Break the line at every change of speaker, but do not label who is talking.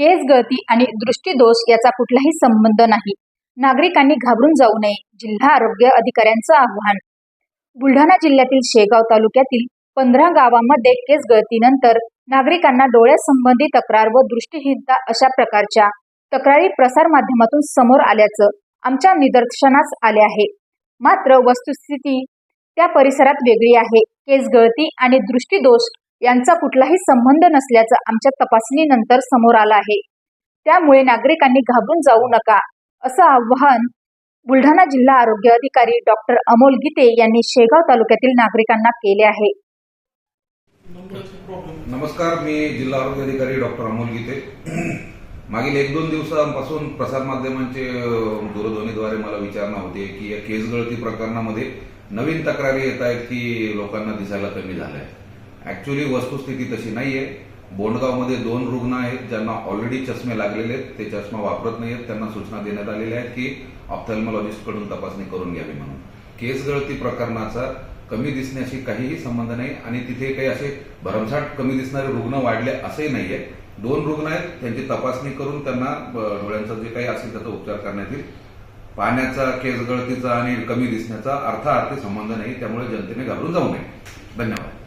केस गळती आणि दृष्टीदोष याचा कुठलाही संबंध नाही. नागरिकांनी घाबरून जाऊ नये जिल्हा आरोग्य अधिकाऱ्यांचं आव्हान. बुलढाणा जिल्ह्यातील शेगाव तालुक्यातील पंधरा गावांमध्ये केस गळतीनंतर नागरिकांना डोळ्यासंबंधी तक्रार व दृष्टीहीनता अशा प्रकारच्या तक्रारी प्रसारमाध्यमातून समोर आल्याचं आमच्या निदर्शनास आले आहे. मात्र वस्तुस्थिती त्या परिसरात वेगळी आहे. केस गळती आणि दृष्टीदोष यांचा कुठलाही संबंध नसल्याचं आमच्या तपासणीनंतर समोर आलं आहे. त्यामुळे नागरिकांनी घाबरून जाऊ नका असं आव्हान बुलढाणा जिल्हा आरोग्य अधिकारी डॉक्टर अमोल गीते यांनी शेगाव तालुक्यातील नागरिकांना केले आहे.
नमस्कार मी जिल्हा आरोग्य अधिकारी डॉक्टर अमोल गीते. मागील एक दोन दिवसांपासून प्रसारमाध्यमांचे दूरध्वनीद्वारे मला विचारणा होते की या केसगळती प्रकरणामध्ये नवीन तक्रारी येत आहेत की लोकांना दिसायला कमी झाल्या. आहेत ऍक्च्युली वस्तुस्थिती तशी नाहीये. बोंडगावमध्ये दोन रुग्ण आहेत ज्यांना ऑलरेडी चष्मे लागलेले आहेत. ते चष्मा वापरत नाहीत त्यांना सूचना देण्यात आलेल्या आहेत की ऑप्थल्मॉलॉजिस्टकडून तपासणी करून घ्यावी म्हणून. केस गळती प्रकरणाचा कमी दिसण्याशी काहीही संबंध नाही आणि तिथे काही असे भरमसाठ कमी दिसणारे रुग्ण वाढले असंही नाहीये. दोन रुग्ण आहेत. त्यांची तपासणी करून त्यांना डोळ्यांचा जे काही असेल त्याचा उपचार करण्यात येईल. पाण्याचा केस गळतीचा आणि कमी दिसण्याचा अर्थार्थी संबंध नाही. त्यामुळे जनतेने घाबरून जाऊ नये. धन्यवाद.